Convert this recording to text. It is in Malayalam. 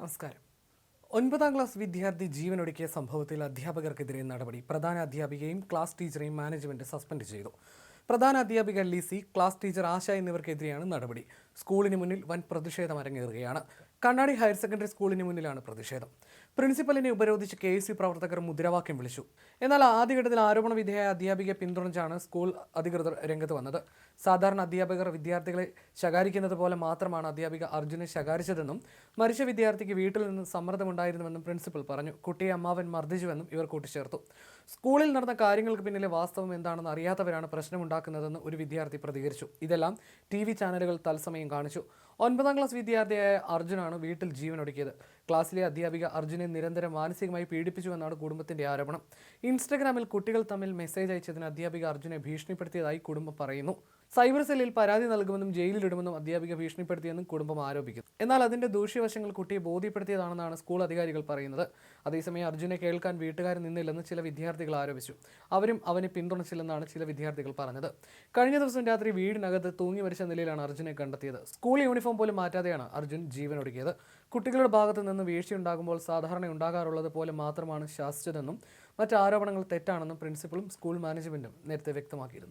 നമസ്കാരം. ഒൻപതാം ക്ലാസ് വിദ്യാർത്ഥി ജീവനൊടുക്കിയ സംഭവത്തിൽ അധ്യാപകർക്കെതിരെ നടപടി. പ്രധാന അധ്യാപികയും ക്ലാസ് ടീച്ചറെയും മാനേജ്മെന്റ് സസ്പെൻഡ് ചെയ്തു. പ്രധാന അധ്യാപിക ലിസി ക്ലാസ് ടീച്ചർ ആശ എന്നിവർക്കെതിരെയാണ് നടപടി. സ്കൂളിന് മുന്നിൽ വൻ പ്രതിഷേധം അരങ്ങേറുകയാണ് കണ്ണാടി ഹയർ സെക്കൻഡറി സ്കൂളിന് മുന്നിലാണ് പ്രതിഷേധം. പ്രിൻസിപ്പലിനെ ഉപരോധിച്ച് കെ എസ് യു പ്രവർത്തകർ മുദ്രാവാക്യം വിളിച്ചു. എന്നാൽ ആദ്യഘട്ടത്തിൽ ആരോപണ വിധേയ അധ്യാപികയെ പിന്തുണച്ചാണ് സ്കൂൾ അധികൃതർ രംഗത്ത് വന്നത്. സാധാരണ അധ്യാപകർ വിദ്യാർത്ഥികളെ ശകാരിക്കുന്നത് പോലെ മാത്രമാണ് അധ്യാപിക അർജുനെ ശകാരിച്ചതെന്നും മരിച്ച വിദ്യാർത്ഥിക്ക് വീട്ടിൽ നിന്ന് സമ്മർദ്ദമുണ്ടായിരുന്നുവെന്നും പ്രിൻസിപ്പൽ പറഞ്ഞു. കുട്ടിയെ അമ്മാവൻ മർദ്ദിച്ചുവെന്നും ഇവർ കൂട്ടിച്ചേർത്തു. സ്കൂളിൽ നടന്ന കാര്യങ്ങൾക്ക് പിന്നിലെ വാസ്തവം എന്താണെന്ന് അറിയാത്തവരാണ് പ്രശ്നമുണ്ടാക്കുന്നതെന്ന് ഒരു വിദ്യാർത്ഥി പ്രതികരിച്ചു. ഇതെല്ലാം ടി ചാനലുകൾ തത്സമയം കാണിച്ചു. ഒൻപതാം ക്ലാസ് വിദ്യാർത്ഥിയായ അർജുനാണ് വീട്ടിൽ ജീവൻ ജീവനൊടുക്കിയത്. ക്ലാസ്സിലെ അധ്യാപിക അർജുനെ നിരന്തരം മാനസികമായി പീഡിപ്പിച്ചുവെന്നാണ് കുടുംബത്തിന്റെ ആരോപണം. ഇൻസ്റ്റഗ്രാമിൽ കുട്ടികൾ തമ്മിൽ മെസ്സേജ് അയച്ചതിന് അധ്യാപിക അർജുനെ ഭീഷണിപ്പെടുത്തിയതായി കുടുംബം പറയുന്നു. സൈബർ സെല്ലിൽ പരാതി നൽകുമെന്നും ജയിലിലിടുമെന്നും അധ്യാപിക ഭീഷണിപ്പെടുത്തിയെന്നും കുടുംബം ആരോപിക്കുന്നു. എന്നാൽ അതിന്റെ ദൂഷ്യവശങ്ങൾ കുട്ടിയെ ബോധ്യപ്പെടുത്തിയതാണെന്നാണ് സ്കൂൾ അധികാരികൾ പറയുന്നത്. അതേസമയം അർജുനെ കേൾക്കാൻ വീട്ടുകാർ നിന്നില്ലെന്ന് ചില വിദ്യാർത്ഥികൾ ആരോപിച്ചു. അവരും അവനെ പിന്തുണച്ചില്ലെന്നാണ് ചില വിദ്യാർത്ഥികൾ പറഞ്ഞത്. കഴിഞ്ഞ ദിവസം രാത്രി വീടിനകത്ത് തൂങ്ങി മരിച്ച നിലയിലാണ് അർജുനെ കണ്ടെത്തിയത്. സ്കൂൾ യൂണിഫോം പോലും മാറ്റാതെയാണ് അർജുൻ ജീവനൊടുക്കിയത്. കുട്ടികളുടെ ഭാഗത്തു നിന്ന് വീഴ്ചയുണ്ടാകുമ്പോൾ സാധാരണ ഉണ്ടാകാറുള്ളത് പോലെ മാത്രമാണ് ശാസിച്ചതെന്നും മറ്റ് ആരോപണങ്ങൾ തെറ്റാണെന്നും പ്രിൻസിപ്പളും സ്കൂൾ മാനേജ്മെന്റും നേരത്തെ വ്യക്തമാക്കിയിരുന്നു.